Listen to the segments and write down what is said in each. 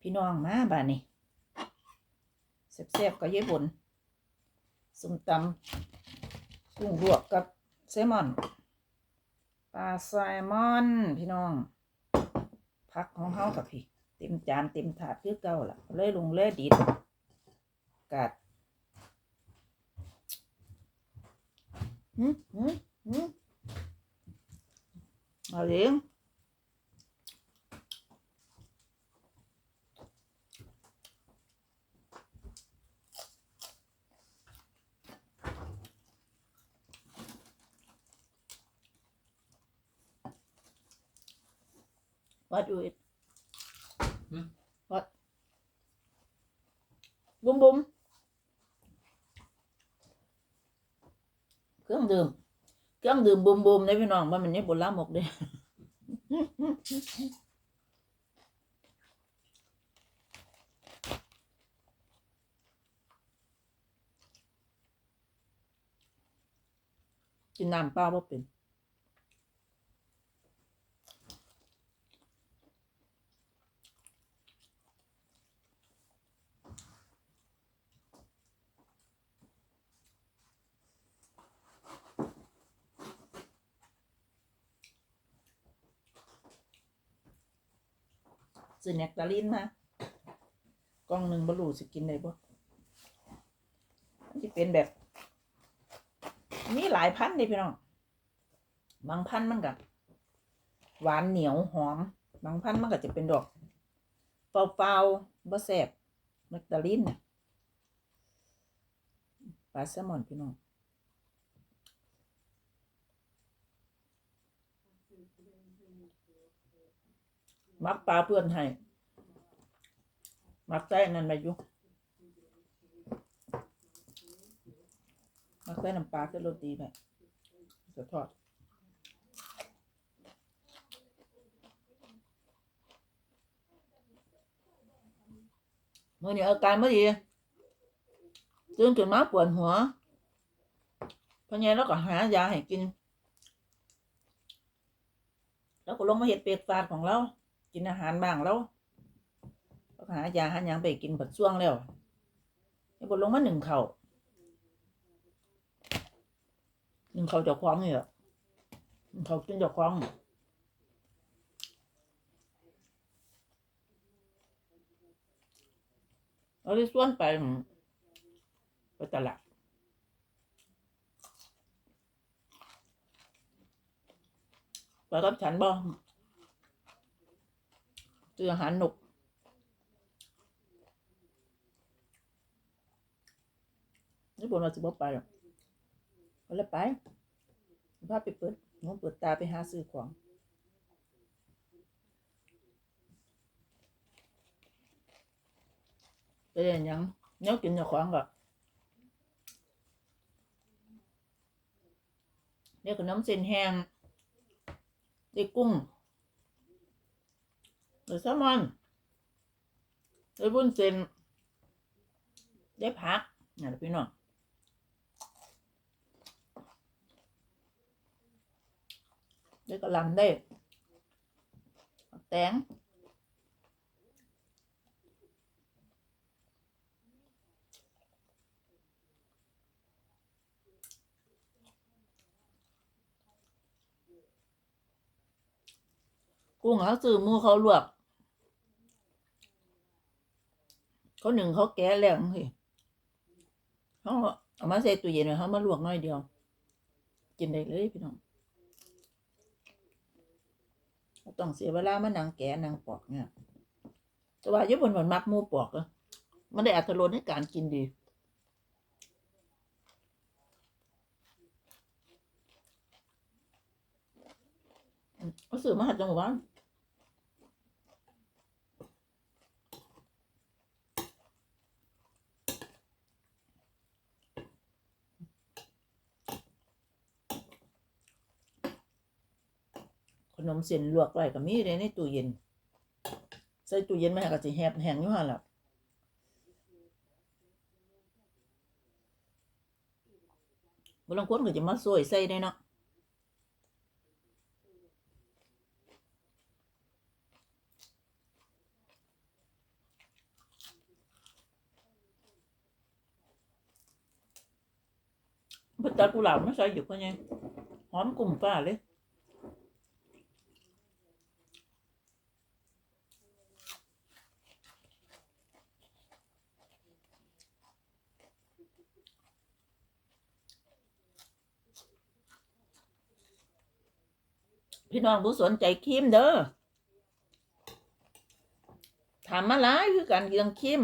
พี่น้องมาบ้านนี้แซ่บๆก็เย่บนส้มตำกุ้งลวกกับแซลมอนปลาแซลมอนพี่น้องพักของเฮากับพี่เต็มจานเต็มถาดคือเก่าล่ะเลยลงเลยดีดกาดหืมหืมหืมเอาเลี้ยง What do it? Hmm? What? บุ้มบุ้มเครื่องดื่ม เครื่องดื่มบุ้มบุ้มได้พี่น้องว่ามันนี่บนล้ามกเด้กินน้ำเปล่าบ่เป็น ซื้อแนกตาลินมากล่องหนึ่งบรูสิกินได้บ่มันจะเป็นแบบมีหลายพันธุ์เลยพี่น้อง บางพันมันกับหวานเหนียวหอม บางพันมันก็จะเป็นดอกเปล่าๆบ่แซ่บแมกตาลินน่ะปลาแซลมอนพี่น้อง มักปลาเพื่อนให้มักใส่นั่นไปอยู่มักใส่น้ำปลาใส่โรตีไปจะทอดเมื่อนี้อาการไม่ดีตื่นขึ้นมาปวดหัวพอไงแล้วก็หายาให้กิน แล้วก็ลงมาเห็ดเป็ดฟาดของเรา กินอาหารบ้างแล้วก็หายาหาหยังไปกินผัดช่วงแล้วนี่บนลงมาหนึ่งเขา่าหนึ่งเข่าจะคล้องนี่แหละหนึ่งเข่าวกินจะคล้องเราได้ส่วนไปไปตลาดไปกับฉันบ่ ซื้ออาหารหนุก นี่บนมาสิบ่ไปหรอกเอาละไปพาไปเปิดงงเปิดตาไปหาซื้อของไปเรียนยังเนี้ยกินเจ้าของก็เรียกขนมเส้นแห้งได้กุ้ง ได้แซลมอนได้บุ้นเส้นได้ผักนะพี่น้องได้กระหลำได้แตงกุ้งเขาซื้อหมูเขาลวก เขาหนึ่งเขาแก้แล้วสิเขาเอามาใส่ตู้เย็นไว้เขามาลวกน้อยเดียว กินได้เลยพี่น้องต้องเสียเวลามานั่งแกะนั่งปอกเนี่ยแต่ว่าญี่ปุ่นมันมักมูปอกอะมันได้อัตรสในการกินดีเขาซื้อมา นมเส้นลวกไว้ก็มีเลยในตู้เย็น ใส่ตู้เย็นมาก็จะแหบแห้งอยู่หั่นล่ะบางคนก็จะมาสวยใส่ได้เนาะบัตรกุหลาบไม่ใส่อยู่ก็ยังหอมกลุ่มป้าเลย พี่น้องผู้สนใจครีมเด้อถามมาหลายคือกันเรื่องครีม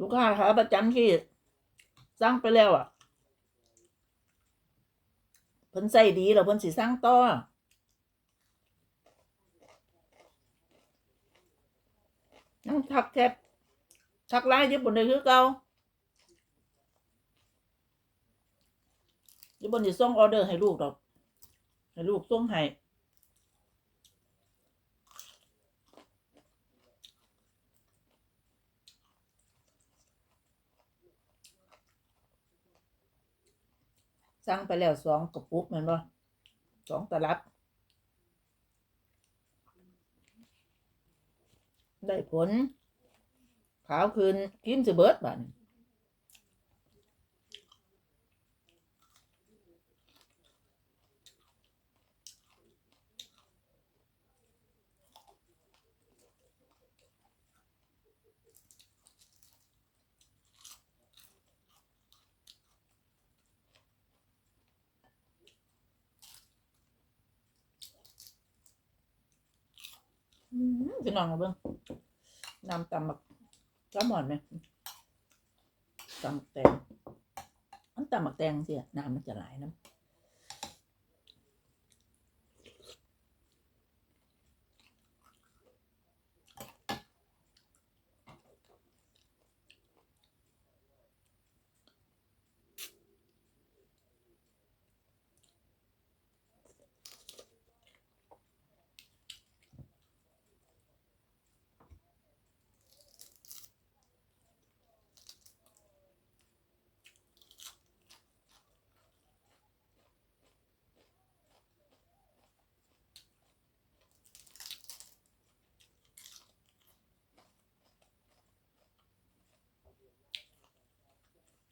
ลูกค้าขาประจำที่สั่งไปแล้วอะเพิ่นใส่ดีแล้วเพิ่นสิสั่งต่อนั่งทักแทบทักไลน์ญี่ปุ่นได้คือเก่า ญี่ปุ่นสิส่งออเดอร์ให้ลูกดอก ให้ลูกส่งให้สั่งไปแล้วสองกระปุกแมันบ่สองตลับ ได้ผล ขาวคืนกินสิเบิดบัดน พี่น้องเอาเบิ่งน้ำตำบักแซลมอนไหมตำบักแตงอันตำบักแตงสิน้ำมันจะไหลน้ำ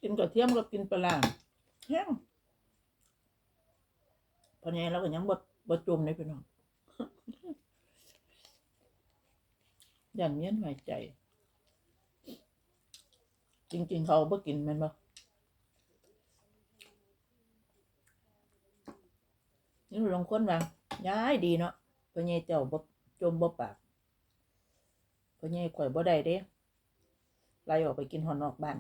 กินกระเทียมกับกินปลาแห้งพอไงเราก็ยังบดบดจมเลยพี่น้องย่างเงี้ยหายใจ จริง ๆ เขาบ่กินมันบ่นี่ลงคนว่าย้ายดีเนาะพอไงเจ้าบ่จมบ่ปากพอไงข่อยบ่ได้เด้ไล่ออกไปกินหอนนอกบ้าน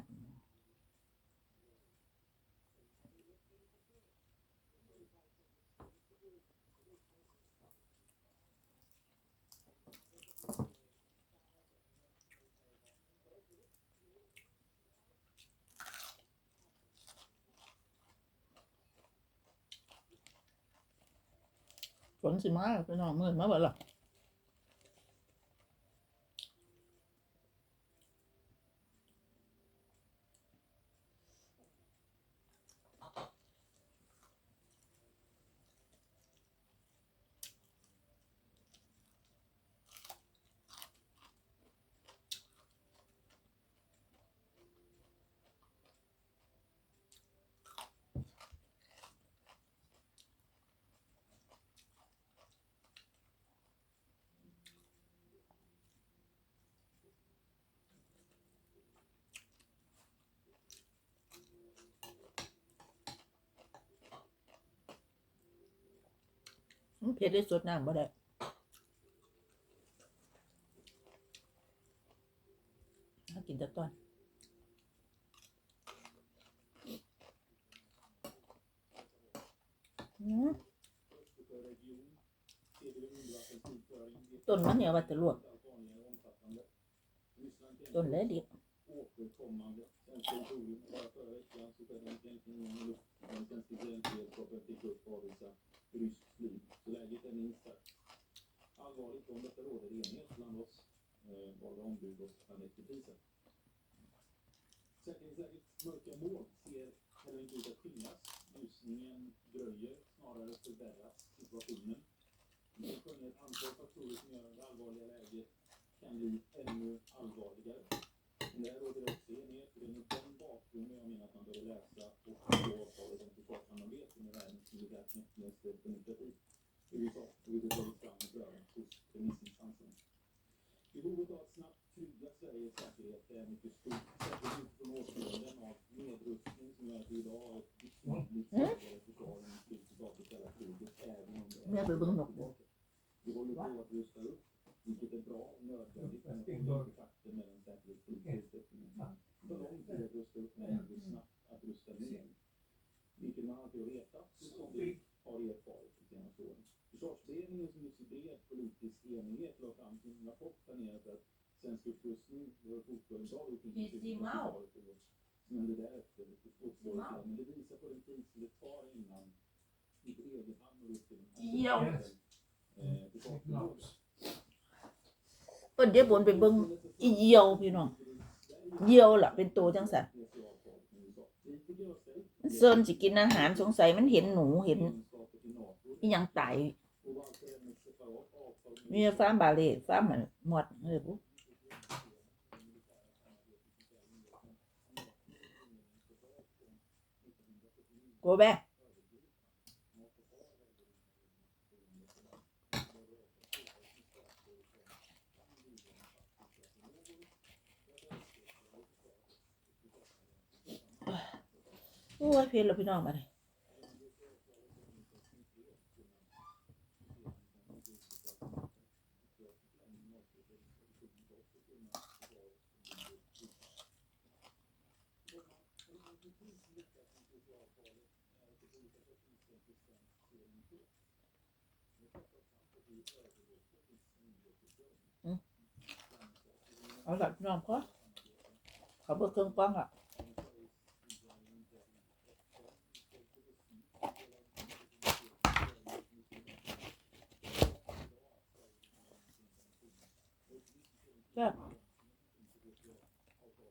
ฝนสิมาแล้วพี่น้ มืดมาเบิดหรอมันเผ็ดได้สดน้ำบ่ได้ถ้ากินแต่ต้นอืมต้นมันเนี่ยว่าจะลวกต้นเละดิ bli ännu allvarligare. Men där råder det också enighet, och det är mot den bakgrunden jag menar att man behöver läsa och förstå avtalet om försvarssamarbete med världens militärt mäktigaste demokrati, USA, vilket tagits fram och prövats hos remissinstanserna. Behovet av att snabbt trygga Sveriges säkerhet är mycket stort, särskilt utifrån årtionden av nedrustning som gör att vi idag har ett betydligt svagare försvar än i slutet av det kalla kriget, även om det ha- vi håller på att rusta upp, vilket är bra och den säkerhetspolitiska utvecklingen. Det tar lång tid att rusta upp men det är snabbt att rusta ner. Vilket man alltid har vetat, som vi har erfarit de senaste åren. Försvarsberedningen som i bred politisk enighet la fram sin rapport planerat att svensk upprustning bit in i slutet av 90-talet och vad som hände därefter. Får två år sedan. Men det visar på den tid som det tar innan på egen hand når upp till den här. เพิ่นเดี๋ยวบนไปเบิ่งอีเหี่ยวพี่น้องเหี่ยวล่ะ เป็นตัวจังซั่นเซินสิกินอาหารสงสัยมันเห็นหนูเห็นอีหยังตายมีฟ้ามบาเล่ฟาร์มมันหมดเออปุ๊โกแบ โอ้ยเพลแล้วพี่น้องมาเลยเอาหละพี่น้องพอเขาเบิกเครื่องป้องอะ แบบ